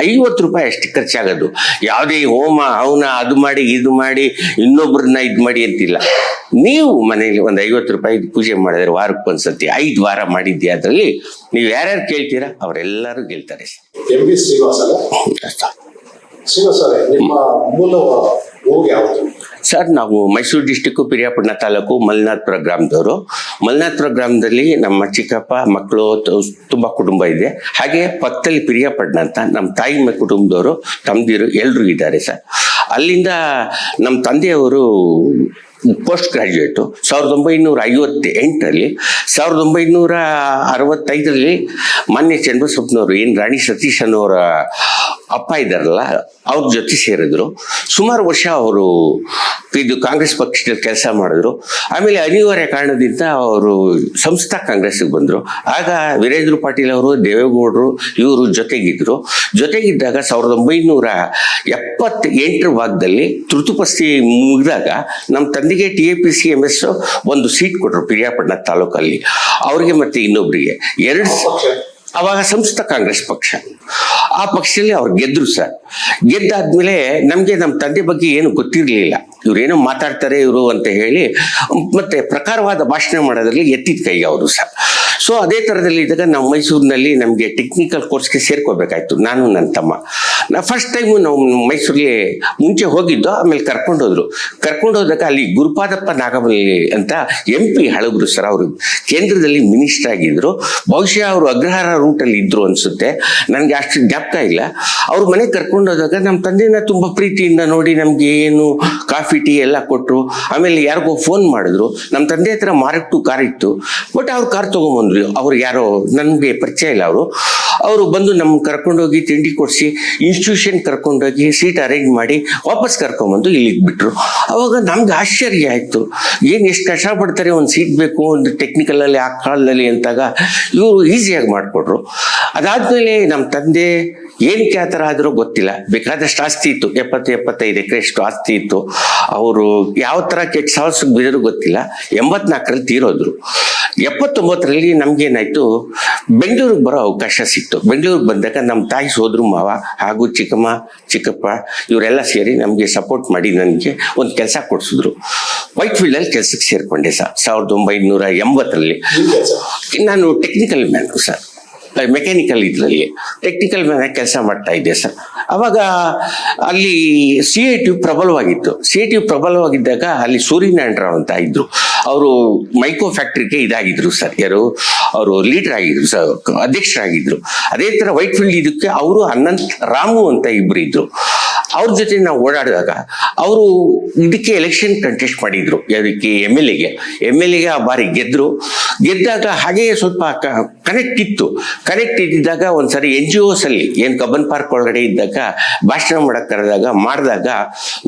ಐವತ್ತು ರೂಪಾಯಿ ಅಷ್ಟು ಖರ್ಚಾಗೋದು. ಯಾವುದೇ ಹೋಮ ಅವನ ಅದು ಮಾಡಿ ಇದು ಮಾಡಿ ಇನ್ನೊಬ್ರನ್ನ ಇದು ಮಾಡಿ ಅಂತಿಲ್ಲ. ನೀವು ಮನೇಲಿ ಒಂದು ಐವತ್ತು ರೂಪಾಯಿ ಪೂಜೆ ಮಾಡಿದ್ರೆ ವಾರಕ್ಕೆ ಒಂದ್ಸತಿ ಐದು ವಾರ ಮಾಡಿದ್ದೆ ಅದರಲ್ಲಿ ನೀವು ಯಾರ್ಯಾರು ಕೇಳ್ತೀರಾ? ಅವರೆಲ್ಲರೂ ಗೆಲ್ತಾರೆ ಶ್ರೀನಿವಾಸ ನಿಮ್ಮ ಮೂಲ ಸರ್, ನಾವು ಮೈಸೂರು ಡಿಸ್ಟಿಕ್ಕು, ಪಿರಿಯಾಪಟ್ಟಣ ತಾಲೂಕು ಮಲ್ನಾಥ್ಪುರ ಗ್ರಾಮದವರು. ಮಲ್ನಾಥ್ಪುರ ಗ್ರಾಮದಲ್ಲಿ ನಮ್ಮ ಚಿಕ್ಕಪ್ಪ, ಮಕ್ಕಳು ತುಂಬ ಕುಟುಂಬ ಇದೆ. ಹಾಗೆ ಪಕ್ಕದಲ್ಲಿ ಪಿರಿಯಾಪಟ್ಟಣ ಅಂತ ನಮ್ಮ ತಾಯಿ ಕುಟುಂಬದವರು, ತಮ್ಮದಿರು ಎಲ್ಲರೂ ಇದ್ದಾರೆ ಸರ್. ಅಲ್ಲಿಂದ ನಮ್ಮ ತಂದೆಯವರು ಪೋಸ್ಟ್ ಗ್ರಾಜ್ಯುಯೇಟು ಸಾವಿರದ ಒಂಬೈನೂರ ಐವತ್ತ ಎಂಟರಲ್ಲಿ ಸಾವಿರದ ಒಂಬೈನೂರ ಅರವತ್ತೈದರಲ್ಲಿ ಮಾನ್ಯ ಚನ್ನಬಸಪ್ಪನವರು ಏನು ರಾಣಿ ಸತೀಶ್ ಅನ್ನೋರ ಅಪ್ಪ ಇದ್ದಾರಲ್ಲ, ಅವ್ರ ಜೊತೆ ಸೇರಿದ್ರು. ಸುಮಾರು ವರ್ಷ ಅವರು ಇದು ಕಾಂಗ್ರೆಸ್ ಪಕ್ಷದಲ್ಲಿ ಕೆಲಸ ಮಾಡಿದ್ರು. ಆಮೇಲೆ ಅನಿವಾರ್ಯ ಕಾರಣದಿಂದ ಅವರು ಸಂಸ್ಥಾ ಕಾಂಗ್ರೆಸ್ಗೆ ಬಂದರು. ಆಗ ವೀರೇಂದ್ರ ಪಾಟೀಲ್ ಅವರು, ದೇವೇಗೌಡರು ಇವರು ಜೊತೆಗಿದ್ರು. ಜೊತೆಗಿದ್ದಾಗ ಸಾವಿರದ ಒಂಬೈನೂರ ಎಪ್ಪತ್ತ ಎಂಟರ ಭಾಗದಲ್ಲಿ ತುರ್ತುಪಸ್ಥಿ ಮುಗಿದಾಗ ನಮ್ಮ ತಂದೆಗೆ T A P C M S ಒಂದು ಸೀಟ್ ಕೊಟ್ಟರು ಪಿರಿಯಾಪಟ್ಟಣ ತಾಲೂಕಲ್ಲಿ. ಅವ್ರಿಗೆ ಮತ್ತೆ ಇನ್ನೊಬ್ಬರಿಗೆ ಎರಡು ಅವಾಗ ಸಂಸ್ಥ ಕಾಂಗ್ರೆಸ್ ಪಕ್ಷ. ಆ ಪಕ್ಷದಲ್ಲಿ ಅವ್ರು ಗೆದ್ರು ಸರ್. ಗೆದ್ದಾದ್ಮೇಲೆ ನಮಗೆ ನಮ್ಮ ತಂದೆ ಬಗ್ಗೆ ಏನು ಗೊತ್ತಿರಲಿಲ್ಲ. ಇವ್ರೇನೋ ಮಾತಾಡ್ತಾರೆ ಇವರು ಅಂತ ಹೇಳಿ, ಮತ್ತೆ ಪ್ರಕಾರವಾದ ಭಾಷಣ ಮಾಡೋದ್ರಲ್ಲಿ ಎತ್ತಿದ ಕೈಗೆ ಅವರು ಸರ್. ಸೊ ಅದೇ ಥರದಲ್ಲಿ ಇದ್ದಾಗ ನಾವು ಮೈಸೂರಿನಲ್ಲಿ ನಮಗೆ ಟೆಕ್ನಿಕಲ್ ಕೋರ್ಸ್ಗೆ ಸೇರ್ಕೋಬೇಕಾಯ್ತು, ನಾನು ನನ್ನ ತಮ್ಮ. ನಾ ಫಸ್ಟ್ ಟೈಮು ನಾವು ಮೈಸೂರಿಗೆ ಮುಂಚೆ ಹೋಗಿದ್ದು, ಆಮೇಲೆ ಕರ್ಕೊಂಡು ಹೋದ್ರು. ಕರ್ಕೊಂಡು ಹೋದಾಗ ಅಲ್ಲಿ ಗುರುಪಾದಪ್ಪ ನಾಗಮಲ್ಲಿ ಅಂತ ಎಂ ಪಿ ಹಳಬ್ರು ಸರ್ ಅವರು ಕೇಂದ್ರದಲ್ಲಿ ಮಿನಿಸ್ಟರ್ ಆಗಿದ್ರು. ಬಹುಶಃ ಅವರು ಅಗ್ರಹಾರ ರೂಟಲ್ಲಿ ಇದ್ರು ಅನ್ಸುತ್ತೆ. ನನಗೆ ಅಷ್ಟು ಜ್ಞಾಪಕ ಇಲ್ಲ. ಅವ್ರ ಮನೆಗೆ ಕರ್ಕೊಂಡು ಹೋದಾಗ ನಮ್ಮ ತಂದೆನ ತುಂಬ ಪ್ರೀತಿಯಿಂದ ನೋಡಿ ನಮ್ಗೆ ಏನು ಕಾಫಿ, ಟೀ ಎಲ್ಲ ಕೊಟ್ಟರು ಆಮೇಲೆ ಯಾರಿಗೋ ಫೋನ್ ಮಾಡಿದ್ರು. ನಮ್ಮ ತಂದೆ ಹತ್ರ ಮಾರಕ್ ಟು ಕಾರ್ ಇತ್ತು. ಬಟ್ ಅವ್ರು ಕಾರ್ ತೊಗೊಂಬಂದ್ರು ಅವ್ರು ಯಾರೋ, ನನಗೆ ಪರಿಚಯ ಇಲ್ಲ ಅವರು. ಅವರು ಬಂದು ನಮ್ಮ ಕರ್ಕೊಂಡೋಗಿ ತಿಂಡಿ ಕೊಡಿಸಿ ಇನ್ಸ್ಟಿಟ್ಯೂಷನ್ ಕರ್ಕೊಂಡೋಗಿ ಸೀಟ್ ಅರೇಂಜ್ ಮಾಡಿ ವಾಪಸ್ ಕರ್ಕೊಂಬಂದು ಇಲ್ಲಿಗೆ ಬಿಟ್ರು. ಅವಾಗ ನಮ್ಗೆ ಆಶ್ಚರ್ಯ ಆಯಿತು. ಏನು ಎಷ್ಟು ಕಷ್ಟಪಡ್ತಾರೆ ಒಂದು ಸೀಟ್ ಬೇಕು, ಒಂದು ಟೆಕ್ನಿಕಲಲ್ಲಿ ಆ ಕಾಲದಲ್ಲಿ ಅಂತಾಗ ಇವರು ಈಸಿಯಾಗಿ ಮಾಡಿಕೊಟ್ರು. ಅದಾದಮೇಲೆ ನಮ್ಮ ತಂದೆ ಏನಕ್ಕೆ ಆ ಥರ ಆದರೂ ಗೊತ್ತಿಲ್ಲ. ಬೇಕಾದಷ್ಟು ಆಸ್ತಿ ಇತ್ತು. ಎಪ್ಪತ್ತು ಎಪ್ಪತ್ತೈದು ಎಕರೆಷ್ಟು ಆಸ್ತಿ ಇತ್ತು. ಅವರು ಯಾವ ಥರ ಕೆಟ್ಟ ಸಾಹಸಕ್ಕೆ ಬಿದ್ದರೂ ಗೊತ್ತಿಲ್ಲ. ಎಂಬತ್ನಾಲ್ಕರಲ್ಲಿ ತೀರೋದ್ರು. ಎಪ್ಪತ್ತೊಂಬತ್ತರಲ್ಲಿ ನಮಗೇನಾಯಿತು ಬೆಂಗಳೂರಿಗೆ ಬರೋ ಅವಕಾಶ ಸಿಕ್ತು. ಬೆಂಗಳೂರಿಗೆ ಬಂದಾಗ ನಮ್ಮ ತಾಯಿ ಸೋದರು ಮಾವ ಹಾಗೂ ಚಿಕ್ಕಮ್ಮ ಚಿಕ್ಕಪ್ಪ ಇವರೆಲ್ಲ ಸೇರಿ ನಮಗೆ ಸಪೋರ್ಟ್ ಮಾಡಿ ನನಗೆ ಒಂದು ಕೆಲಸ ಕೊಡಿಸಿದ್ರು. ವೈಟ್ ಫೀಲ್ಡಲ್ಲಿ ಕೆಲಸಕ್ಕೆ ಸೇರಿಕೊಂಡೆ ಸರ್ ಸಾವಿರದ ಒಂಬೈನೂರ ಎಂಬತ್ತರಲ್ಲಿ. ನಾನು ಟೆಕ್ನಿಕಲ್ ಮ್ಯಾನ್ ಸರ್. ಮೆಕ್ಯಾನಿಕಲ್ ಇದರಲ್ಲಿ ಟೆಕ್ನಿಕಲ್ ಮ್ಯಾನ್ ಕೆಲಸ ಮಾಡ್ತಾ ಇದ್ದೆ ಸರ್. ಅವಾಗ ಅಲ್ಲಿ ಸಿ ಐ ಟಿ ಪ್ರಬಲವಾಗಿತ್ತು. ಸಿ ಐ ಟಿ ಪ್ರಬಲವಾಗಿದ್ದಾಗ ಅಲ್ಲಿ ಸೂರ್ಯನಾರಾಯಣರಾವ್ ಅಂತ ಇದ್ರು. ಅವರು ಮೈಕ್ರೋ ಫ್ಯಾಕ್ಟ್ರಿಗೆ ಇದಾಗಿದ್ರು ಸರ್. ಯಾರು? ಅವರು ಲೀಡರ್ ಆಗಿದ್ರು ಸರ್, ಅಧ್ಯಕ್ಷರಾಗಿದ್ರು. ಅದೇ ಥರ ವೈಟ್ ಫೀಲ್ಡ್ ಇದಕ್ಕೆ ಅವರು ಅನಂತ್ ರಾಮು ಅಂತ ಇಬ್ರು ಇದ್ರು. ಅವ್ರ ಜೊತೆ ನಾವು ಓಡಾಡಿದಾಗ ಅವರು ಇದಕ್ಕೆ ಎಲೆಕ್ಷನ್ ಕಂಟೆಸ್ಟ್ ಮಾಡಿದ್ರು. ಅದಕ್ಕೆ ಎಂ ಎಲ್ ಎಗೆ ಎಂ ಎಲ್ ಎಗೆ ಆ ಬಾರಿ ಗೆದ್ರು. ಗೆದ್ದಾಗ ಹಾಗೆಯೇ ಸ್ವಲ್ಪ ಕನೆಕ್ಟ್ ಇತ್ತು. ಕನೆಕ್ಟ್ ಇದ್ದಿದ್ದಾಗ ಒಂದ್ಸರಿ ಎನ್ ಜಿ ಓಸ್ ಅಲ್ಲಿ ಏನು ಕಬ್ಬನ್ ಪಾರ್ಕ್ ಒಳಗಡೆ ಇದ್ದಾಗ ಭಾಷಣ ಮಾಡಕ್ ಕರೆದಾಗ ಮಾಡಿದಾಗ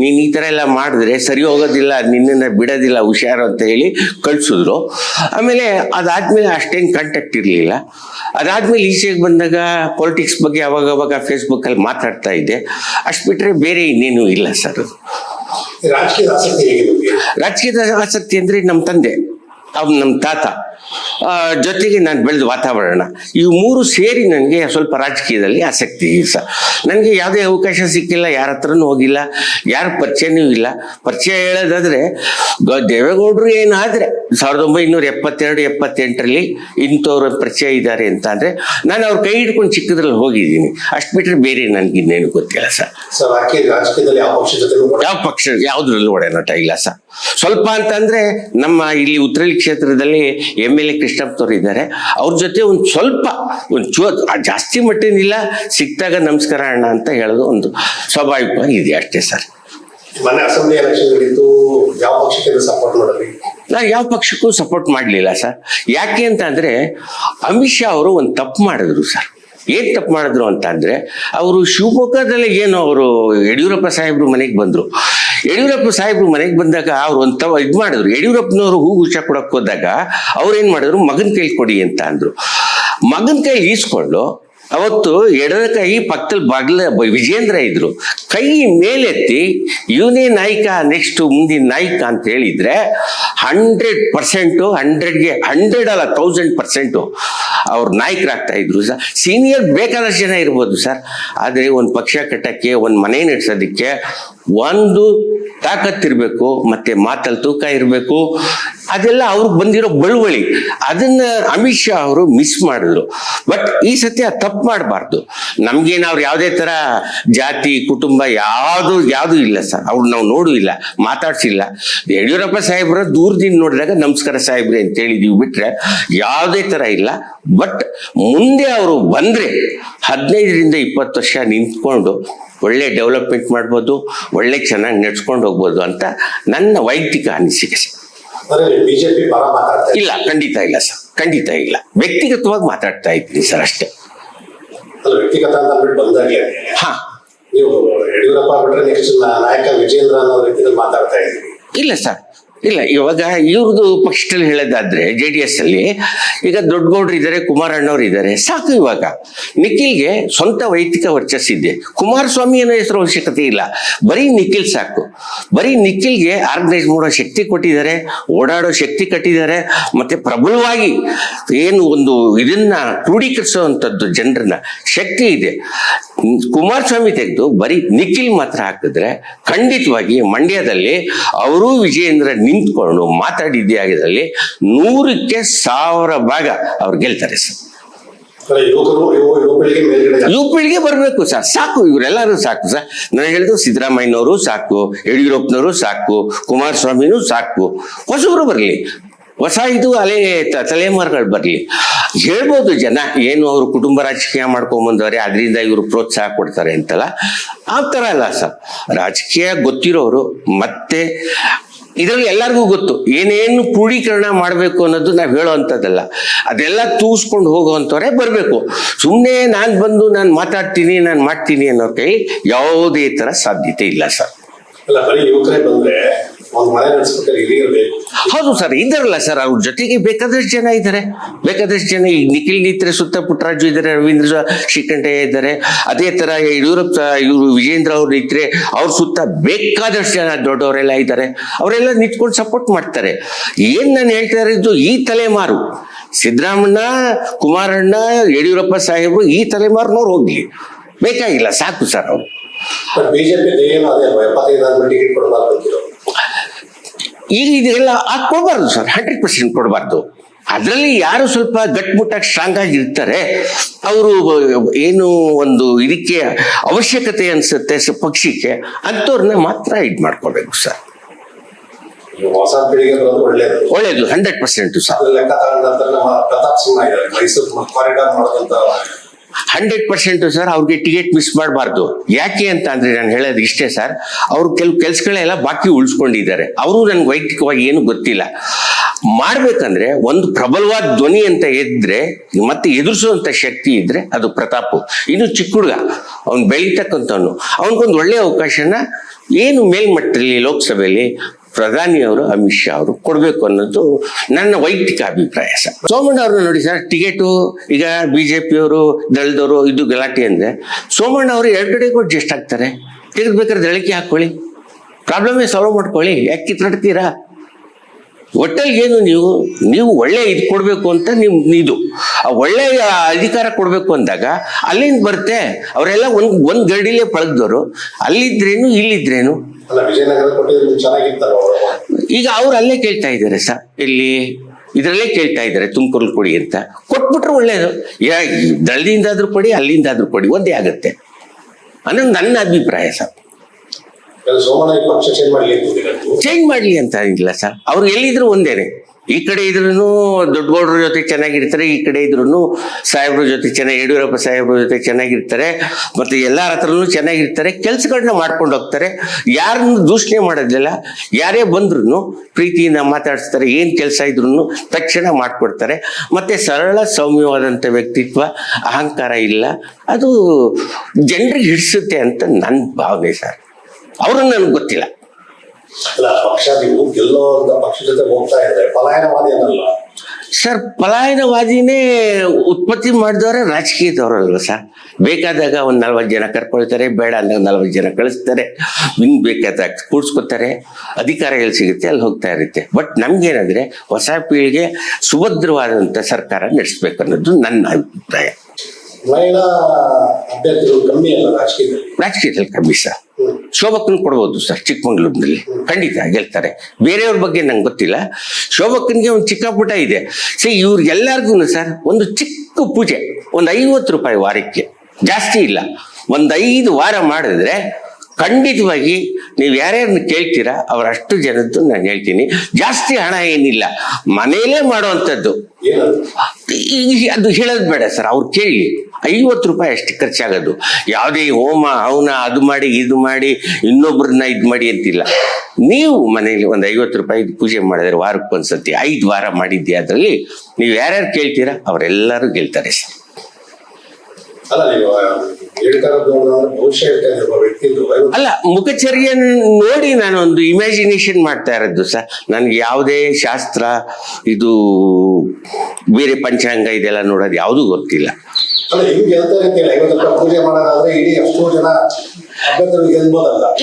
ನೀನ್ ಈ ಥರ ಎಲ್ಲ ಮಾಡಿದ್ರೆ ಸರಿ ಹೋಗೋದಿಲ್ಲ ನಿನ್ನನ್ನು ಬಿಡೋದಿಲ್ಲ ಹುಷಾರು ಅಂತ ಹೇಳಿ ಕಳ್ಸಿದ್ರು. ಆಮೇಲೆ ಅದಾದ್ಮೇಲೆ ಅಷ್ಟೇನ್ ಕಾಂಟ್ಯಾಕ್ಟ್ ಇರಲಿಲ್ಲ. ಅದಾದ್ಮೇಲೆ ಈಚೆಗೆ ಬಂದಾಗ ಪೊಲಿಟಿಕ್ಸ್ ಬಗ್ಗೆ ಅವಾಗ ಅವಾಗ ಫೇಸ್ಬುಕ್ಕಲ್ಲಿ ಮಾತಾಡ್ತಾ ಇದ್ದೆ. ಅಷ್ಟು ಬಿಟ್ರೆ ಬೇರೆ ಇನ್ನೇನು ಇಲ್ಲ ಸರ್. ರಾಜಕೀಯ ರಾಜಕೀಯದ ಆಸಕ್ತಿ ಅಂದ್ರೆ ನಮ್ಮ ತಂದೆ ಅವ್ನು ನಮ್ಮ ತಾತ. ಜೊತೆಗೆ ನಾನು ಬೆಳೆದ ವಾತಾವರಣ. ಇವು ಮೂರು ಸೇರಿ ನನಗೆ ಸ್ವಲ್ಪ ರಾಜಕೀಯದಲ್ಲಿ ಆಸಕ್ತಿ ಸರ್ ನನಗೆ ಯಾವುದೇ ಅವಕಾಶ ಸಿಕ್ಕಿಲ್ಲ, ಯಾರ ಹತ್ರನೂ ಹೋಗಿಲ್ಲ, ಯಾರ ಪರಿಚಯನೂ ಇಲ್ಲ. ಪರಿಚಯ ಹೇಳೋದಾದರೆ ದೇವೇಗೌಡರು ಏನಾದ್ರೆ ಸಾವಿರದ ಒಂಬೈನೂರ ಎಪ್ಪತ್ತೆರಡು ಎಪ್ಪತ್ತೆಂಟರಲ್ಲಿ ಇಂಥವ್ರ ಪರಿಚಯ ಇದ್ದಾರೆ ಅಂತ ಅಂದ್ರೆ ನಾನು ಅವ್ರ ಕೈ ಹಿಡ್ಕೊಂಡು ಚಿಕ್ಕದ್ರಲ್ಲಿ ಹೋಗಿದ್ದೀನಿ. ಅಷ್ಟು ಬಿಟ್ಟರೆ ಬೇರೆ ನನಗೆ ಇನ್ನೇನು ಗೊತ್ತಿಲ್ಲ ಸರ್. ಯಾವ ಪಕ್ಷ ಯಾವ್ದ್ರಲ್ಲೂ ಒಡನಾಟ ಇಲ್ಲ ಸರ್. ಸ್ವಲ್ಪ ಅಂತಂದರೆ ನಮ್ಮ ಇಲ್ಲಿ ಉತ್ತರಳ್ಳಿ ಕ್ಷೇತ್ರದಲ್ಲಿ ಎಂ ಎಲ್ ಎ ಕೃಷ್ಣಪ್ಪವ್ರು ಇದ್ದಾರೆ. ಅವ್ರ ಜೊತೆ ಒಂದು ಸ್ವಲ್ಪ ಒಂದು ಚೋ ಜಾಸ್ತಿ ಮಟ್ಟಿನಿಲ್ಲ ಸಿಕ್ತಾಗ ನಮಸ್ಕಾರ ಅಣ್ಣ ಅಂತ ಹೇಳೋದು ಒಂದು ಸ್ವಾಭಾವಿಕವಾಗಿ ಇದೆ ಅಷ್ಟೇ ಸರ್. ಮೊನ್ನೆ ಅಸೆಂಬ್ಲಿ ಎಲೆಕ್ಷನ್ ಯಾವ ಪಕ್ಷಕ್ಕೆ ಸಪೋರ್ಟ್ ಮಾಡಿದ್ರಿ? ನಾನು ಯಾವ ಪಕ್ಷಕ್ಕೂ ಸಪೋರ್ಟ್ ಮಾಡಲಿಲ್ಲ ಸರ್ ಯಾಕೆ ಅಂತ ಅಂದರೆ ಅಮಿತ್ ಶಾ ಅವರು ಒಂದು ತಪ್ಪು ಮಾಡಿದ್ರು ಸರ್ ಏನ್ ತಪ್ಪು ಮಾಡಿದ್ರು ಅಂತ ಅಂದ್ರೆ ಅವರು ಶಿವಮೊಗ್ಗದಲ್ಲಿ ಏನು ಅವರು ಯಡಿಯೂರಪ್ಪ ಸಾಹೇಬ್ರು ಮನೆಗೆ ಬಂದ್ರು. ಯಡಿಯೂರಪ್ಪ ಸಾಹೇಬ್ರು ಮನೆಗೆ ಬಂದಾಗ ಅವ್ರು ಒಂದು ತವ ಇದು ಮಾಡಿದ್ರು. ಯಡಿಯೂರಪ್ಪನವರು ಹೂ ಹುಷ ಕೊಡಕ್ ಹೋದಾಗ ಅವ್ರು ಏನು ಮಾಡಿದ್ರು? ಮಗನ ಕೈ ಕೊಡಿ ಅಂತ ಅಂದರು. ಮಗನ ಕೈ ಈಸ್ಕೊಂಡು ಅವತ್ತು ಎಡದ ಕೈ ಪಕ್ಕದಲ್ಲಿ ಬಗ್ಲ ವಿಜೇಂದ್ರ ಇದ್ರು. ಕೈ ಮೇಲೆತ್ತಿ, ಇವನೇ ನಾಯಕ ನೆಕ್ಸ್ಟ್ ಮುಂದಿನ ನಾಯಕ ಅಂತ ಹೇಳಿದ್ರೆ ಹಂಡ್ರೆಡ್ ಪರ್ಸೆಂಟು ಹಂಡ್ರೆಡ್ಗೆ ಹಂಡ್ರೆಡ್ ಅಲ್ಲ ತೌಸಂಡ್ ಪರ್ಸೆಂಟು ಅವ್ರು ನಾಯಕರಾಗ್ತಾ ಇದ್ರು ಸರ್. ಸೀನಿಯರ್ ಬೇಕಾದಷ್ಟು ಜನ ಇರ್ಬೋದು ಸರ್. ಆದರೆ ಒಂದು ಪಕ್ಷ ಕಟ್ಟಕ್ಕೆ, ಒಂದು ಮನೆ ನಡೆಸೋದಕ್ಕೆ ಒಂದು ತಾಕತ್ತಿರ್ಬೇಕು, ಮತ್ತೆ ಮಾತಲ್ಲಿ ತೂಕ ಇರಬೇಕು ಅದೆಲ್ಲ ಅವ್ರಿಗೆ ಬಂದಿರೋ ಬಳುವಳಿ ಅದನ್ನ ಅಮಿತ್ ಶಾ ಅವರು ಮಿಸ್ ಮಾಡಿದ್ರು. ಬಟ್ ಈ ಸತಿ ಅದು ತಪ್ಪು ಮಾಡಬಾರ್ದು. ನಮ್ಗೇನು ಅವ್ರು ಯಾವುದೇ ತರ ಜಾತಿ, ಕುಟುಂಬ ಯಾವುದು ಯಾವುದು ಇಲ್ಲ ಸರ್. ಅವ್ರು ನಾವು ನೋಡು ಇಲ್ಲ, ಮಾತಾಡ್ಸಿಲ್ಲ. ಯಡಿಯೂರಪ್ಪ ಸಾಹೇಬ್ರ ದೂರದಿಂದ ನೋಡಿದಾಗ ನಮಸ್ಕಾರ ಸಾಹೇಬ್ರೆ ಅಂತ ಹೇಳಿದೀವಿ ಬಿಟ್ರೆ ಯಾವುದೇ ತರ ಇಲ್ಲ. ಬಟ್ ಮುಂದೆ ಅವರು ಬಂದ್ರೆ ಹದಿನೈದರಿಂದ ಇಪ್ಪತ್ತು ವರ್ಷ ನಿಂತ್ಕೊಂಡು ಒಳ್ಳೆ ಡೆವಲಪ್ಮೆಂಟ್ ಮಾಡ್ಬೋದು, ಒಳ್ಳೆ ಚೆನ್ನಾಗಿ ನಡ್ಸ್ಕೊಂಡು ಹೋಗ್ಬೋದು ಅಂತ ನನ್ನ ವೈಯಕ್ತಿಕ ಅನಿಸಿಕೆ ಸರ್. ಬಿಜೆಪಿ ಇಲ್ಲ ಖಂಡಿತ ಇಲ್ಲ ಸರ್. ಖಂಡಿತ ಇಲ್ಲ. ವ್ಯಕ್ತಿಗತವಾಗಿ ಮಾತಾಡ್ತಾ ಇದ್ದೀನಿ ಸರ್ ಅಷ್ಟೇ. ಅಲ್ಲ ವ್ಯಕ್ತಿಗತ ಅಂತ ಅಂದ್ಬಿಟ್ಟು ಬಂದಾಗ್ಲೇ ಹಾ. ನೀವು ಯಡಿಯೂರಪ್ಪ ಬಿಟ್ರೆ ನೆಕ್ಸ್ಟ್ ನಾಯಕ ವಿಜೇಂದ್ರ ಅನ್ನೋ ರೀತಿಯಲ್ಲಿ ಮಾತಾಡ್ತಾ ಇದ್ದೀವಿ ಇಲ್ಲ ಸರ್. ಇಲ್ಲ, ಇವಾಗ ಇವ್ರದ್ದು ಪಕ್ಷದಲ್ಲಿ ಹೇಳೋದಾದ್ರೆ ಜೆ ಡಿ ಎಸ್ ಅಲ್ಲಿ ಈಗ ದೊಡ್ಡಗೌಡ್ರು ಇದ್ದಾರೆ ಕುಮಾರಣ್ಣವ್ರು ಇದ್ದಾರೆ ಸಾಕು ಇವಾಗ. ನಿಖಿಲ್ಗೆ ಸ್ವಂತ ವೈಯಕ್ತಿಕ ವರ್ಚಸ್ ಇದೆ. ಕುಮಾರಸ್ವಾಮಿ ಅನ್ನೋ ಹೆಸರು ಅವಶ್ಯಕತೆ ಇಲ್ಲ. ಬರೀ ನಿಖಿಲ್ ಸಾಕು. ಬರೀ ನಿಖಿಲ್ಗೆ ಆರ್ಗನೈಸ್ ಮಾಡೋ ಶಕ್ತಿ ಕೊಟ್ಟಿದ್ದಾರೆ, ಓಡಾಡೋ ಶಕ್ತಿ ಕಟ್ಟಿದ್ದಾರೆ, ಮತ್ತೆ ಪ್ರಬಲವಾಗಿ ಏನು ಒಂದು ಇದನ್ನ ಕ್ರೋಢೀಕರಿಸುವಂಥದ್ದು ಜನರನ್ನ ಶಕ್ತಿ ಇದೆ. ಕುಮಾರಸ್ವಾಮಿ ತೆಗೆದು ಬರೀ ನಿಖಿಲ್ ಮಾತ್ರ ಹಾಕಿದ್ರೆ ಖಂಡಿತವಾಗಿ ಮಂಡ್ಯದಲ್ಲಿ ಅವರು ವಿಜಯೇಂದ್ರ ನಿಂತ್ಕೊಂಡು ಮಾತಾಡಿದ್ದೇ ಆಗಿದ್ದಲ್ಲಿ ನೂರಕ್ಕೆ ಸಾವಿರ ಭಾಗ ಅವ್ರು ಗೆಲ್ತಾರೆ ಸರ್. ಯುವಪೀಳಿಗೆ ಬರಬೇಕು ಸರ್. ಸಾಕು ಇವರೆಲ್ಲರೂ ಸಾಕು ಸರ್. ನಾನು ಹೇಳಿದ್ರು ಸಿದ್ದರಾಮಯ್ಯನವರು ಸಾಕು ಯಡಿಯೂರಪ್ಪನವರು ಸಾಕು ಕುಮಾರಸ್ವಾಮಿನೂ ಸಾಕು. ಹೊಸಬರು ಬರಲಿ. ಹೊಸ ಇದು ಅಲೆ ತಲೆಮಾರುಗಳು ಬರಲಿ. ಹೇಳ್ಬೋದು ಜನ ಏನು ಅವರು ಕುಟುಂಬ ರಾಜಕೀಯ ಮಾಡ್ಕೊಂಬಂದವ್ರೆ ಅದರಿಂದ ಇವರು ಪ್ರೋತ್ಸಾಹ ಕೊಡ್ತಾರೆ ಅಂತಲ್ಲ. ಆ ಥರ ಅಲ್ಲ ಸರ್. ರಾಜಕೀಯ ಗೊತ್ತಿರೋರು ಮತ್ತೆ ಇದರಲ್ಲಿ ಎಲ್ಲರಿಗೂ ಗೊತ್ತು. ಏನೇನು ಕ್ರೋಢೀಕರಣ ಮಾಡಬೇಕು ಅನ್ನೋದು ನಾವು ಹೇಳೋವಂಥದ್ದಲ್ಲ ಅದೆಲ್ಲ ತೂಸ್ಕೊಂಡು ಹೋಗುವಂಥವ್ರೆ ಬರಬೇಕು. ಸುಮ್ಮನೆ ನಾನು ಬಂದು ನಾನು ಮಾತಾಡ್ತೀನಿ, ನಾನು ಮಾಡ್ತೀನಿ ಅನ್ನೋ ಕೈ ಯಾವುದೇ ಥರ ಸಾಧ್ಯತೆ ಇಲ್ಲ ಸರ್. ಅಲ್ಲ, ಬರೀ ಯುವಕರೇ ಬಂದ್ರೆ ಒಂದ್ ಮನೆ ನಡೆಸ್ಬೇಕಾದ್ರೆ ಹಿರಿಯರು ಬೇಕು ಹೌದು ಸರ್ ಇದ್ದಾರಲ್ಲ ಸರ್ ಅವ್ರ ಜೊತೆಗೆ ಬೇಕಾದಷ್ಟು ಜನ ಇದ್ದಾರೆ. ಬೇಕಾದಷ್ಟು ಜನ ಈಗ ನಿಖಿಲ್ ನಿತ್ರೆ ಸುತ್ತ ಪುಟ್ಟರಾಜು ಇದ್ದಾರೆ ರವೀಂದ್ರ ಶ್ರೀಕಂಠಯ್ಯ ಇದ್ದಾರೆ. ಅದೇ ತರ ಯಡಿಯೂರಪ್ಪ ಇವರು ವಿಜೇಂದ್ರ ಅವ್ರು ನಿತ್ರೆ ಅವ್ರ ಸುತ್ತ ಬೇಕಾದಷ್ಟು ಜನ ದೊಡ್ಡವರೆಲ್ಲ ಇದ್ದಾರೆ. ಅವರೆಲ್ಲ ನಿಂತ್ಕೊಂಡು ಸಪೋರ್ಟ್ ಮಾಡ್ತಾರೆ. ಏನ್ ನಾನು ಹೇಳ್ತಾ ಇರೋದು ಈ ತಲೆಮಾರು ಸಿದ್ದರಾಮಣ್ಣ ಕುಮಾರಣ್ಣ ಯಡಿಯೂರಪ್ಪ ಸಾಹೇಬ್ರು ಈ ತಲೆಮಾರಿನವ್ರು ಹೋಗ್ಲಿ. ಬೇಕಾಗಿಲ್ಲ ಸಾಕು ಸರ್ ಅವರು. ಬಿಜೆಪಿ ಟಿಕೆಟ್ ಕೊಡಬಾರ್ದು ಈಗ ಇದೆಲ್ಲ ಕೊಡಬಾರ್ದು ಸರ್ ಹಂಡ್ರೆಡ್ ಪರ್ಸೆಂಟ್ ಕೊಡಬಾರ್ದು. ಅದರಲ್ಲಿ ಯಾರು ಸ್ವಲ್ಪ ಗಟ್ಮುಟ್ಟಾಗಿ ಸ್ಟ್ರಾಂಗ್ ಆಗಿ ಇರ್ತಾರೆ ಅವರು ಏನು ಒಂದು ಇದಕ್ಕೆ ಅವಶ್ಯಕತೆ ಅನ್ಸುತ್ತೆ ಪಕ್ಷಕ್ಕೆ ಅಂಥವ್ರನ್ನ ಮಾತ್ರ ಇದು ಮಾಡ್ಕೋಬೇಕು ಸರ್. ಒಳ್ಳೇದು. Hundred percent sir. Pratap Simha hundred percent sir ಅವ್ರಿಗೆ ಟಿಕೆಟ್ ಮಿಸ್ ಮಾಡಬಾರ್ದು. ಯಾಕೆ ಅಂತ ಅಂದ್ರೆ ನಾನು ಹೇಳೋದು ಇಷ್ಟೇ ಸರ್, ಅವ್ರು ಕೆಲವು ಕೆಲಸಗಳೆಲ್ಲ ಬಾಕಿ ಉಳಿಸ್ಕೊಂಡಿದ್ದಾರೆ. ಅವರು ನನ್ಗೆ ವೈಯಕ್ತಿಕವಾಗಿ ಏನು ಗೊತ್ತಿಲ್ಲ. ಮಾಡ್ಬೇಕಂದ್ರೆ ಒಂದು ಪ್ರಬಲವಾದ ಧ್ವನಿ ಅಂತ ಇದ್ರೆ, ಮತ್ತೆ ಎದುರಿಸುವಂತ ಶಕ್ತಿ ಇದ್ರೆ ಅದು ಪ್ರತಾಪ್. ಇನ್ನು ಚಿಕ್ಕ ಹುಡುಗ, ಅವ್ನು ಬೆಳೀತಕ್ಕಂಥವ್ನು, ಅವನಿಗೊಂದು ಒಳ್ಳೆಯ ಅವಕಾಶನ ಏನು ಮೇಲ್ಮಟ್ಟದಲ್ಲಿ, ಲೋಕಸಭೆಯಲ್ಲಿ ಪ್ರಧಾನಿಯವರು ಅಮಿತ್ ಶಾ ಅವರು ಕೊಡಬೇಕು ಅನ್ನೋದು ನನ್ನ ವೈಯಕ್ತಿಕ ಅಭಿಪ್ರಾಯ ಸರ್. ಸೋಮಣ್ಣ ಅವರು ನೋಡಿ ಸರ್, ಟಿಕೆಟು, ಈಗ ಬಿಜೆಪಿಯವರು ದಳದವರು ಇದು ಗಲಾಟೆ ಅಂದ್ರೆ ಸೋಮಣ್ಣ ಅವರು ಎರಡು ಕಡೆ ಅಡ್ಜಸ್ಟ್ ಆಗ್ತಾರೆ. ತೆಗೆದ್ಬೇಕಾದ್ರೆ ದಳಕ್ಕೆ ಹಾಕೊಳ್ಳಿ ಪ್ರಾಬ್ಲಮೇ ಸಾಲ್ವ್ ಮಾಡ್ಕೊಳ್ಳಿ. ಯಾಕೆ ಕಿತ್ತಾಡ್ತೀರಾ ಒಟ್ಟಲ್ಲಿ ಏನು ನೀವು ನೀವು ಒಳ್ಳೆ ಇದು ಕೊಡಬೇಕು ಅಂತ ನಿಮ್ ಇದು. ಒಳ್ಳೆ ಅಧಿಕಾರ ಕೊಡಬೇಕು ಅಂದಾಗ ಅಲ್ಲಿಂದ ಬರುತ್ತೆ. ಅವರೆಲ್ಲ ಒಂದು ಒಂದು ಗಡಿಲೇ ಪಳಗ್ದವರು. ಅಲ್ಲಿದ್ರೇನು, ಇಲ್ಲಿದ್ರೇನು? ಅಲ್ಲ ವಿಜಯನಗರ ಕೊಟ್ಟಿದ್ರೆ ಚೆನ್ನಾಗಿತ್ತಲ್ಲ ಈಗ ಅವ್ರು? ಅಲ್ಲೇ ಕೇಳ್ತಾ ಇದ್ದಾರೆ ಸರ್. ಇಲ್ಲಿ ಇದರಲ್ಲೇ ಕೇಳ್ತಾ ಇದ್ದಾರೆ ತುಮಕೂರು ಕೊಡಿ ಅಂತ. ಕೊಟ್ಬಿಟ್ರೆ ಒಳ್ಳೇದು. ಯಾ ದಳದಿಂದಾದ್ರೂ ಕೊಡಿ ಅಲ್ಲಿಂದಾದ್ರೂ ಕೊಡಿ ಒಂದೇ ಆಗತ್ತೆ. ಅನ್ನೋದು ನನ್ನ ಅಭಿಪ್ರಾಯ ಸರ್. ಚೇಂಜ್ ಮಾಡ್ಲಿ ಅಂತ ಇಲ್ಲ ಸರ್. ಅವ್ರು ಎಲ್ಲಿದ್ರು ಒಂದೇನೆ. ಈ ಕಡೆ ಇದ್ರೂ ದೊಡ್ಡಗೌಡ್ರ ಜೊತೆ ಚೆನ್ನಾಗಿರ್ತಾರೆ, ಈ ಕಡೆ ಇದ್ರು ಸಾಹೇಬ್ರ ಜೊತೆ ಚೆನ್ನಾಗಿ, ಯಡಿಯೂರಪ್ಪ ಸಾಹೇಬ್ರ ಜೊತೆ ಚೆನ್ನಾಗಿರ್ತಾರೆ, ಮತ್ತೆ ಎಲ್ಲಾರ ಹತ್ರನೂ ಚೆನ್ನಾಗಿರ್ತಾರೆ ಕೆಲ್ಸಗಳನ್ನ ಮಾಡ್ಕೊಂಡು ಹೋಗ್ತಾರೆ. ಯಾರನ್ನು ದೂಷಣೆ ಮಾಡೋದಿಲ್ಲ, ಯಾರೇ ಬಂದ್ರು ಪ್ರೀತಿಯಿಂದ ಮಾತಾಡಿಸ್ತಾರೆ, ಏನ್ ಕೆಲಸ ಇದ್ರು ತಕ್ಷಣ ಮಾಡ್ಕೊಡ್ತಾರೆ. ಮತ್ತೆ ಸರಳ ಸೌಮ್ಯವಾದಂಥ ವ್ಯಕ್ತಿತ್ವ, ಅಹಂಕಾರ ಇಲ್ಲ, ಅದು ಜನರಿಗೆ ಹಿಡಿಸುತ್ತೆ ಅಂತ ನನ್ನ ಭಾವನೆ ಸರ್. ಅವ್ರನ್ನ ನನಗೆ ಗೊತ್ತಿಲ್ಲ. ಅಲ್ಲ ಪಕ್ಷ ನೀವು ಗೆಲ್ಲೋ ಅಂತ ಪಕ್ಷ ಜೊತೆ ಹೋಗ್ತಾ ಇದ್ರೆ ಪಲಾಯನವಾದಿ ಅನ್ನಲ್ಲ. ಸರ್ ಪಲಾಯನವಾದಿನೇ ಉತ್ಪತ್ತಿ ಮಾಡಿದವರೇ ರಾಜಕೀಯದವರಲ್ವ ಸರ್? ಬೇಕಾದಾಗ ಒಂದು ನಲ್ವತ್ತು ಜನ ಕರ್ಕೊಳ್ತಾರೆ ಬೇಡ ಅಂದಾಗ ನಲ್ವತ್ತು ಜನ ಕಳಿಸ್ತಾರೆ ಹಿಂಗೆ ಬೇಕಾದಾಗ ಕೂಡ್ಸ್ಕೊತಾರೆ ಅಧಿಕಾರ ಎಲ್ಲಿ ಸಿಗುತ್ತೆ ಅಲ್ಲಿ ಹೋಗ್ತಾ ಇರುತ್ತೆ. ಬಟ್ ನಮ್ಗೇನಂದ್ರೆ ಹೊಸ ಪೀಳಿಗೆ ಸುಭದ್ರವಾದಂಥ ಸರ್ಕಾರ ನಡೆಸ್ಬೇಕು ಅನ್ನೋದು ನನ್ನ ಅಭಿಪ್ರಾಯ. ಮಹಿಳಾ ಅಭ್ಯರ್ಥಿಗಳು ಕಮ್ಮಿ ಅಲ್ಲ ರಾಜಕೀಯದಲ್ಲಿ? ರಾಜಕೀಯದಲ್ಲಿ ಕಮ್ಮಿ ಸರ್. ಶೋಭಕ್ಕನ್ ಕೊಡ್ಬೋದು ಸರ್, ಚಿಕ್ಕಮಂಗ್ಳೂರಿನಲ್ಲಿ. ಖಂಡಿತ ಗೆಲ್ತಾರೆ ಬೇರೆಯವ್ರ ಬಗ್ಗೆ ನಂಗೆ ಗೊತ್ತಿಲ್ಲ. ಶೋಭಕ್ಕನ್ಗೆ ಒಂದು ಚಿಕ್ಕ ಪುಟ ಇದೆ. ಸಿ ಇವ್ರಿಗೆಲ್ಲರಿಗೂ ಸರ್, ಒಂದು ಚಿಕ್ಕ ಪೂಜೆ, ಒಂದು ಐವತ್ತು ರೂಪಾಯಿ ವಾರಕ್ಕೆ. ಜಾಸ್ತಿ ಇಲ್ಲ. ಒಂದು ಐದು ವಾರ ಮಾಡಿದ್ರೆ ಖಂಡಿತವಾಗಿ ನೀವು ಯಾರ್ಯಾರನ್ನ ಕೇಳ್ತೀರಾ, ಅವರಷ್ಟು ಜನದ್ದು ನಾನು ಹೇಳ್ತೀನಿ. ಜಾಸ್ತಿ ಹಣ ಏನಿಲ್ಲ. ಮನೆಯಲ್ಲೇ ಮಾಡುವಂಥದ್ದು ಅದು ಹೇಳೋದು ಬೇಡ ಸರ್, ಅವ್ರು ಕೇಳಿ. ಐವತ್ತು ರೂಪಾಯಿ ಅಷ್ಟು ಖರ್ಚಾಗೋದು. ಯಾವುದೇ ಹೋಮ ಅವನ ಅದು ಮಾಡಿ, ಇದು ಮಾಡಿ ಇನ್ನೊಬ್ಬರನ್ನ ಇದು ಮಾಡಿ ಅಂತಿಲ್ಲ. ನೀವು ಮನೇಲಿ ಒಂದು ಐವತ್ತು ರೂಪಾಯಿ ಪೂಜೆ ಮಾಡಿದ್ರೆ ವಾರಕ್ಕೆ ಒಂದ್ಸತಿ, ಐದು ವಾರ ಮಾಡಿದ್ದೆ ಅದರಲ್ಲಿ? ನೀವು ಯಾರ್ಯಾರು ಕೇಳ್ತೀರಾ? ಅವರೆಲ್ಲರೂ ಗೆಲ್ತಾರೆ ಸರ್. ಅಲ್ಲ ಮುಖಚರ್ಯನ್ ನೋಡಿ ನಾನು ಒಂದು ಇಮ್ಯಾಜಿನೇಷನ್ ಮಾಡ್ತಾ ಇರೋದು ಸರ್. ನನ್ಗೆ ಯಾವುದೇ ಶಾಸ್ತ್ರ ಇದು ಬೇರೆ ಪಂಚಾಂಗ ಇದೆಲ್ಲ ನೋಡೋದು ಯಾವುದೂ ಗೊತ್ತಿಲ್ಲ.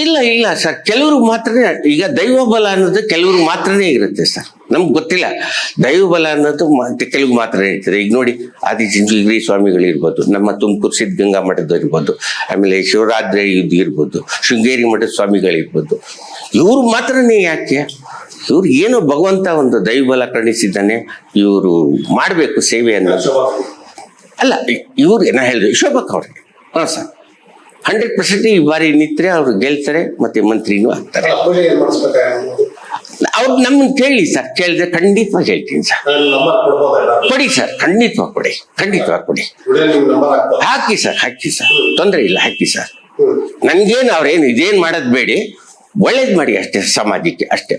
ಇಲ್ಲ ಇಲ್ಲ ಸರ್. ಕೆಲವ್ರಿಗೆ ಮಾತ್ರನೇ ಈಗ ದೈವ ಬಲ ಅನ್ನೋದು ಕೆಲವ್ರಿಗೆ ಮಾತ್ರನೇ ಇರುತ್ತೆ ಸರ್. ನಮ್ಗೆ ಗೊತ್ತಿಲ್ಲ. ದೈವ ಬಲ ಅನ್ನೋದು ಮತ್ತೆ ಮಾತ್ರ ಹೇಳ್ತದೆ ಇರ್ತದೆ ಈಗ ನೋಡಿ ಆದಿಚುಂಚನಗಿರಿ ಸ್ವಾಮಿಗಳು ಇರ್ಬೋದು, ನಮ್ಮ ತುಮಕೂರು ಸಿದ್ಧಗಂಗಾ ಮಠದ ಇರ್ಬೋದು, ಆಮೇಲೆ ಶಿವರಾತ್ರಿ ಇರ್ಬೋದು, ಶೃಂಗೇರಿ ಮಠದ ಸ್ವಾಮಿಗಳಿರ್ಬೋದು ಇವ್ರು ಮಾತ್ರನೇ ಯಾಕೆ? ಇವ್ರು ಏನು ಭಗವಂತ ಒಂದು ದೈವಬಲ ಕರುಣಿಸಿದ್ದಾನೆ, ಇವರು ಮಾಡಬೇಕು ಸೇವೆ ಅನ್ನೋದು. ಅಲ್ಲ ಇವ್ರು ಏನ ಹೇಳಿದ್ರು ಶೋಭಕ್ ಅವ್ರಿಗೆ ಹಾಂ ಸರ್. ಹಂಡ್ರೆಡ್ ಪರ್ಸೆಂಟ್ ಈ ಬಾರಿ ನಿತ್ರೆ ಅವ್ರು ಗೆಲ್ತಾರೆ, ಮತ್ತೆ ಮಂತ್ರಿನೂ ಆಗ್ತಾರೆ ಅಲ್ಲ, ಪೂಜೆ ಏನ್ ಮಾಡಿಸ್ಬೇಕಾಗ ಅವ್ರು ನಮ್ಗೆ ಕೇಳಿ ಸರ್ ಕೇಳಿದ್ರೆ ಖಂಡಿತವಾಗಿ ಹೇಳ್ತೀನಿ ಸರ್. ಕೊಡಿ ಸರ್ ಖಂಡಿತವಾಗಿ ಕೊಡಿ ಖಂಡಿತವಾಗಿ ಕೊಡಿ. ಹಾಕಿ ಸರ್ ಹಾಕಿ ಸರ್. ತೊಂದರೆ ಇಲ್ಲ ಹಾಕಿ ಸರ್. ನನ್ಗೇನು ಅವ್ರೇನು ಇದೇನ್ ಮಾಡೋದು ಬೇಡಿ ಒಳ್ಳೇದು ಮಾಡಿ ಅಷ್ಟೇ ಸಮಾಜಕ್ಕೆ ಅಷ್ಟೇ.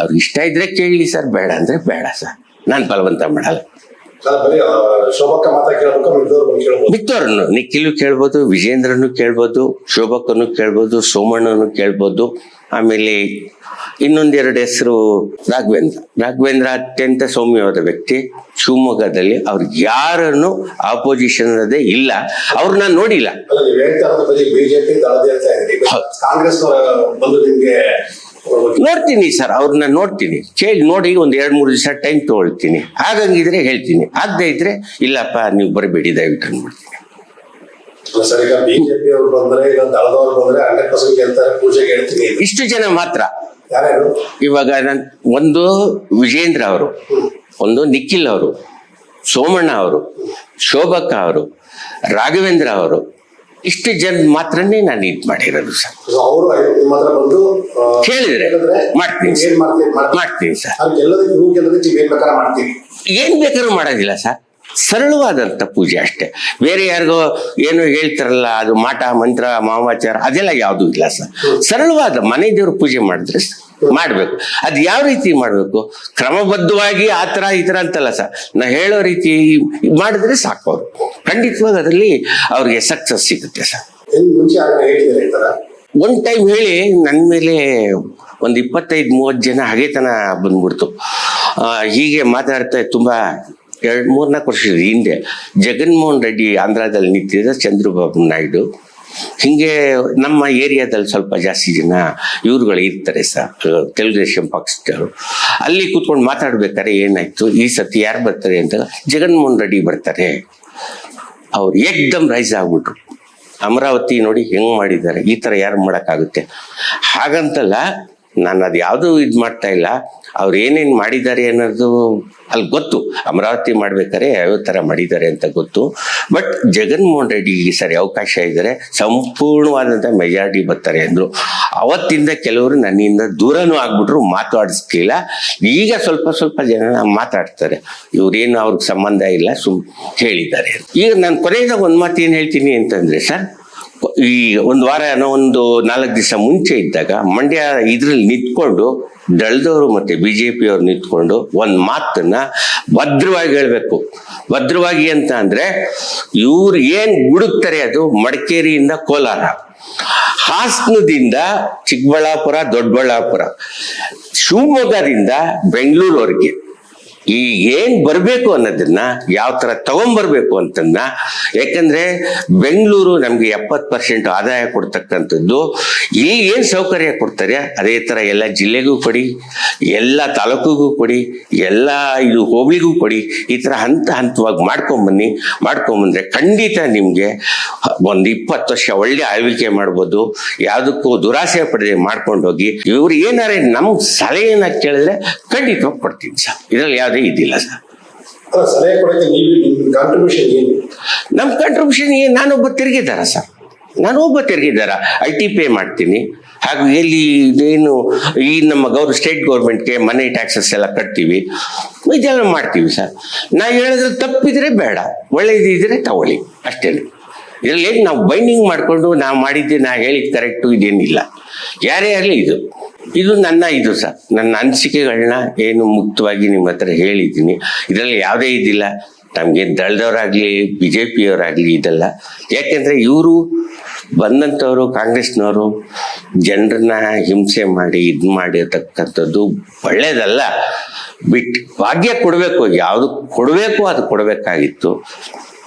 ಅವ್ರು ಇಷ್ಟ ಇದ್ರೆ ಕೇಳಿ ಸರ್ ಬೇಡ ಅಂದ್ರೆ ಬೇಡ ಸರ್. ನಾನು ಬಲವಂತ ಮಾಡಲ್ಲ. ಬರೀ ಶೋಭಕ್ಕ ಮಾತ್ರ ಕೇಳ್ಬೇಕು ಕೇಳ್ಬೋದು. ನಿಖಿಲು ಕೇಳ್ಬೋದು ವಿಜೇಂದ್ರನು ಕೇಳ್ಬೋದು ಶೋಭಕ್ಕನು ಕೇಳ್ಬೋದು ಸೋಮಣ್ಣನು ಕೇಳ್ಬೋದು ಆಮೇಲೆ ಇನ್ನೊಂದೆರಡು ಹೆಸರು ರಾಘವೇಂದ್ರ. ರಾಘವೇಂದ್ರ ಅತ್ಯಂತ ಸೌಮ್ಯವಾದ ವ್ಯಕ್ತಿ. ಶಿವಮೊಗ್ಗದಲ್ಲಿ ಅವ್ರಿಗೆ ಯಾರನ್ನು ಆಪೋಸಿಷನ್ ಅದೇ ಇಲ್ಲ. ಅವ್ರನ್ನ ನೋಡಿಲ್ಲ. ಬಿಜೆಪಿ. ಕಾಂಗ್ರೆಸ್ ಬಂದು ನಿಮ್ಗೆ ನೋಡ್ತೀನಿ ಸರ್ ಅವ್ರನ್ನ ನೋಡ್ತೀನಿ. ಕೇಳಿ ನೋಡಿ ಒಂದ್ ಎರಡ್ ಮೂರು ದಿವಸ ಟೈಮ್ ತಗೊಳ್ತೀನಿ. ಹಾಗಂಗಿದ್ರೆ ಹೇಳ್ತೀನಿ. ಆಗದೆ ಇದ್ರೆ ಇಲ್ಲಪ್ಪ ನೀವು ಬರಬೇಡಿ ದಯವಿಟ್ಟು ಅನ್ಬಿಡ್ತೀನಿ ಇಷ್ಟು ಜನ ಮಾತ್ರ. ಇವಾಗ ನನ್ ಒಂದು ವಿಜೇಂದ್ರ ಅವರು ಒಂದು ನಿಖಿಲ್ ಅವರು ಸೋಮಣ್ಣ ಅವರು ಶೋಭಕ್ಕ ಅವರು ರಾಘವೇಂದ್ರ ಅವರು ಇಷ್ಟು ಜನ ಮಾತ್ರನೇ ನಾನು ಇದು ಮಾಡಿರೋದು ಸರ್. ಅವರು ನಿಮ್ಮ ಬಂದು ಕೇಳಿದ್ರೆ ಹೇಳಿದ್ರೆ ಮಾಡ್ತೀನಿ ಸರ್. ಮಾಡ್ತೀನಿ ಸರ್. ಏನ್ ಬೇಕಾದ್ರು ಮಾಡೋದಿಲ್ಲ ಸರ್. ಸರಳವಾದಂಥ ಪೂಜೆ ಅಷ್ಟೇ. ಬೇರೆ ಯಾರಿಗೋ ಏನು ಹೇಳ್ತಾರಲ್ಲ ಅದು ಮಾಟ ಮಂತ್ರ ಮಾಮಾಚಾರ ಅದೆಲ್ಲ ಯಾವುದೂ ಇಲ್ಲ ಸರ್. ಸರಳವಾದ ಮನೆ ದೇವ್ರ ಪೂಜೆ ಮಾಡಿದ್ರೆ ಸ- ಮಾಡ್ಬೇಕು. ಅದು ಯಾವ ರೀತಿ ಮಾಡಬೇಕು? ಕ್ರಮಬದ್ಧವಾಗಿ ಆ ಥರ ಈ ಥರ ಅಂತಲ್ಲ ಸರ್. ನಾ ಹೇಳೋ ರೀತಿ ಮಾಡಿದ್ರೆ ಸಾಕು ಅವರು. ಖಂಡಿತವಾಗಿ ಅದರಲ್ಲಿ ಅವ್ರಿಗೆ ಸಕ್ಸಸ್ ಸಿಗುತ್ತೆ ಸರ್. ಒಂದು ಟೈಮ್ ಹೇಳಿ ನನ್ನ ಮೇಲೆ ಒಂದು ಇಪ್ಪತ್ತೈದು ಮೂವತ್ತು ಜನ ಹಗೆತನ ಬಂದ್ಬಿಡ್ತು. ಹೀಗೆ ಮಾತಾಡ್ತಾ ತುಂಬಾ ಎರಡ್ ಮೂರ್ನಾಲ್ಕು ವರ್ಷದ ಹಿಂದೆ ಜಗನ್ಮೋಹನ್ ರೆಡ್ಡಿ ಆಂಧ್ರದಲ್ಲಿ ನಿಂತಿದ್ದ ಚಂದ್ರಬಾಬು ನಾಯ್ಡು. ಹಿಂಗೆ ನಮ್ಮ ಏರಿಯಾದಲ್ಲಿ ಸ್ವಲ್ಪ ಜಾಸ್ತಿ ಜನ ಇವ್ರುಗಳು ಇರ್ತಾರೆ ಸರ್. ತೆಲುಗುದೇಶಂ ಪಕ್ಷದವರು ಅಲ್ಲಿ ಕೂತ್ಕೊಂಡು ಮಾತಾಡ್ಬೇಕಾದ್ರೆ ಏನಾಯ್ತು? ಈ ಸತಿ ಯಾರು ಬರ್ತಾರೆ ಅಂತ ಜಗನ್ಮೋಹನ್ ರೆಡ್ಡಿ ಬರ್ತಾರೆ. ಅವ್ರು ಏಕ್ದಮ್ ರೈಸ್ ಆಗ್ಬಿಟ್ರು. ಅಮರಾವತಿ ನೋಡಿ ಹೆಂಗ್ ಮಾಡಿದ್ದಾರೆ. ಈ ತರ ಯಾರು ಮಾಡಕ್ಕಾಗುತ್ತೆ? ಹಾಗಂತಲ್ಲ ನಾನು ಅದು ಯಾವುದು ಇದು ಮಾಡ್ತಾ ಇಲ್ಲ. ಅವ್ರು ಏನೇನು ಮಾಡಿದ್ದಾರೆ ಅನ್ನೋದು ಅಲ್ಲಿ ಗೊತ್ತು. ಅಮರಾವತಿ ಮಾಡ್ಬೇಕಾದ್ರೆ ಯಾವ್ಯಾವ ಥರ ಮಾಡಿದ್ದಾರೆ ಅಂತ ಗೊತ್ತು. ಬಟ್ ಜಗನ್ಮೋಹನ್ ರೆಡ್ಡಿ ಈ ಸರಿ ಅವಕಾಶ ಇದ್ದರೆ ಸಂಪೂರ್ಣವಾದಂಥ ಮೆಜಾರಿಟಿ ಬರ್ತಾರೆ ಅಂದರು. ಅವತ್ತಿಂದ ಕೆಲವರು ನನ್ನಿಂದ ದೂರನೂ ಆಗ್ಬಿಟ್ರು ಮಾತಾಡಿಸ್ಲಿಲ್ಲ ಈಗ ಸ್ವಲ್ಪ ಸ್ವಲ್ಪ ಜನ ಮಾತಾಡ್ತಾರೆ. ಇವ್ರೇನು ಅವ್ರಿಗೆ ಸಂಬಂಧ ಇಲ್ಲ, ಸುಮ್ ಹೇಳಿದ್ದಾರೆ ಈಗ ನಾನು ಕೊನೆಯದಾಗ ಒಂದು ಮಾತು ಏನು ಹೇಳ್ತೀನಿ ಅಂತಂದರೆ, ಸರ್ ಈ ಒಂದು ವಾರ ಏನೋ ಒಂದು ನಾಲ್ಕು ದಿವಸ ಮುಂಚೆ ಇದ್ದಾಗ ಮಂಡ್ಯ ಇದ್ರಲ್ಲಿ ನಿಂತ್ಕೊಂಡು ದಳದವರು ಮತ್ತೆ ಬಿ ಜೆ ಪಿಯವ್ರು ನಿಂತ್ಕೊಂಡು ಒಂದು ಮಾತನ್ನ ಭದ್ರವಾಗಿ ಹೇಳ್ಬೇಕು. ಭದ್ರವಾಗಿ ಅಂತ ಅಂದ್ರೆ ಇವ್ರು ಏನ್ ಹುಡುಕ್ತಾರೆ ಅದು ಮಡಿಕೇರಿಯಿಂದ ಕೋಲಾರ. ಹಾಸನದಿಂದ ಚಿಕ್ಕಬಳ್ಳಾಪುರ, ದೊಡ್ಡಬಳ್ಳಾಪುರ. ಶಿವಮೊಗ್ಗದಿಂದ ಬೆಂಗಳೂರವರೆಗೆ. ಈ ಏನ್ ಬರಬೇಕು ಅನ್ನೋದನ್ನ ಯಾವ ತರ ತಗೊಂಡ್ಬರ್ಬೇಕು ಅಂತನ್ನ, ಯಾಕಂದ್ರೆ ಬೆಂಗಳೂರು ನಮ್ಗೆ ಎಪ್ಪತ್ತು ಪರ್ಸೆಂಟ್ ಆದಾಯ ಕೊಡ್ತಕ್ಕಂಥದ್ದು. ಇಲ್ಲಿ ಏನ್ ಸೌಕರ್ಯ ಕೊಡ್ತಾರೆ, ಅದೇ ತರ ಎಲ್ಲ ಜಿಲ್ಲೆಗೂ ಕೊಡಿ, ಎಲ್ಲ ತಾಲೂಕಿಗೂ ಕೊಡಿ, ಎಲ್ಲ ಇದು ಹೋಬಳಿಗೂ ಕೊಡಿ, ಈ ತರ ಹಂತ ಹಂತವಾಗಿ ಮಾಡ್ಕೊಂಬನ್ನಿ. ಮಾಡ್ಕೊಂಬಂದ್ರೆ ಖಂಡಿತ ನಿಮ್ಗೆ ಒಂದು ಇಪ್ಪತ್ತು ವರ್ಷ ಒಳ್ಳೆ ಆಳ್ವಿಕೆ ಮಾಡ್ಬೋದು. ಯಾವುದಕ್ಕೂ ದುರಾಸೆ ಪಡೆದೇ ಮಾಡ್ಕೊಂಡು ಹೋಗಿ ಇವ್ರು ಏನಾರೆ ನಮ್ ಸಲಹೆಯನ್ನ ಕೇಳಿದ್ರೆ ಖಂಡಿತವಾಗಿ ಕೊಡ್ತೀನಿ ಸರ್. ಇದ್ರಲ್ಲಿ ಯಾವುದೇ ಇದಿಲ್ಲ ಸರ್. ನಮ್ ಸಲಹೆ ನೀವು ಕಾಂಟ್ರಿಬ್ಯೂಷನ್ ಏನು? ನಮ್ಮ ಕಾಂಟ್ರಿಬ್ಯೂಷನ್ ಏನು ನಾನೊಬ್ಬ ತಿರುಗಿದಾರ ಸರ್. ನಾನು ಒಬ್ಬ ತಿರುಗಿದಾರ. ಐ ಟಿ ಪೇ ಮಾಡ್ತೀನಿ. ಹಾಗೂ ಎಲ್ಲಿ ಇದೇನು ಈ ನಮ್ಮ ಗೌರ್ ಸ್ಟೇಟ್ ಗೌರ್ಮೆಂಟ್ಗೆ ಮನಿ ಟ್ಯಾಕ್ಸಸ್ ಎಲ್ಲ ಕಟ್ತೀವಿ. ಇದೆಲ್ಲ ಮಾಡ್ತೀವಿ ಸರ್. ನಾ ಹೇಳಿದ್ರೆ ತಪ್ಪಿದ್ರೆ ಬೇಡ. ಒಳ್ಳೇದಿದ್ರೆ ತಗೊಳ್ಳಿ. ಅಷ್ಟೇ. ಇದರಲ್ಲಿ ಏನು ನಾವು ಬೈಂಡಿಂಗ್ ಮಾಡಿಕೊಂಡು ನಾವು ಮಾಡಿದ್ದೆ ನಾ ಹೇಳಿದ ಕರೆಕ್ಟು ಇದೇನಿಲ್ಲ. ಯಾರೇ ಆಗಲಿ ಇದು. ಇದು ನನ್ನ ಇದು ಸರ್. ನನ್ನ ಅನಿಸಿಕೆಗಳನ್ನ ಏನು ಮುಕ್ತವಾಗಿ ನಿಮ್ಮ ಹತ್ರ ಹೇಳಿದ್ದೀನಿ. ಇದರಲ್ಲಿ ಯಾವುದೇ ಇದಿಲ್ಲ. ನಮಗೆ ದಳದವರಾಗ್ಲಿ ಬಿ ಜೆ ಪಿಯವರಾಗ್ಲಿ ಇದೆಲ್ಲ. ಯಾಕೆಂದ್ರೆ ಇವರು ಬಂದಂಥವ್ರು, ಕಾಂಗ್ರೆಸ್ನವರು ಜನರನ್ನ ಹಿಂಸೆ ಮಾಡಿ, ಇದು ಮಾಡಿರ್ತಕ್ಕಂಥದ್ದು ಒಳ್ಳೇದಲ್ಲ. ಬಿಟ್ ಭಾಗ್ಯ ಕೊಡಬೇಕು. ಯಾವುದು ಕೊಡಬೇಕು, ಅದು ಕೊಡಬೇಕಾಗಿತ್ತು.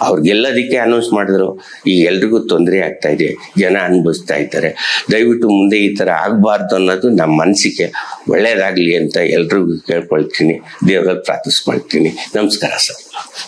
ಅವ್ರಿಗೆಲ್ಲದಕ್ಕೆ ಅನೌನ್ಸ್ ಮಾಡಿದ್ರು. ಈಗ ಎಲ್ರಿಗೂ ತೊಂದರೆ ಆಗ್ತಾ ಇದೆ. ಜನ ಅನುಭವಿಸ್ತಾ ಇದ್ದಾರೆ. ದಯವಿಟ್ಟು ಮುಂದೆ ಈ ಥರ ಆಗಬಾರ್ದು ಅನ್ನೋದು ನಮ್ಮ ಮನಸ್ಸಿಗೆ ಒಳ್ಳೇದಾಗಲಿ ಅಂತ ಎಲ್ರಿಗೂ ಕೇಳ್ಕೊಳ್ತೀನಿ. ದೇವರಲ್ಲಿ ಪ್ರಾರ್ಥಿಸ್ಕೊಳ್ತೀನಿ. ನಮಸ್ಕಾರ ಸರ್.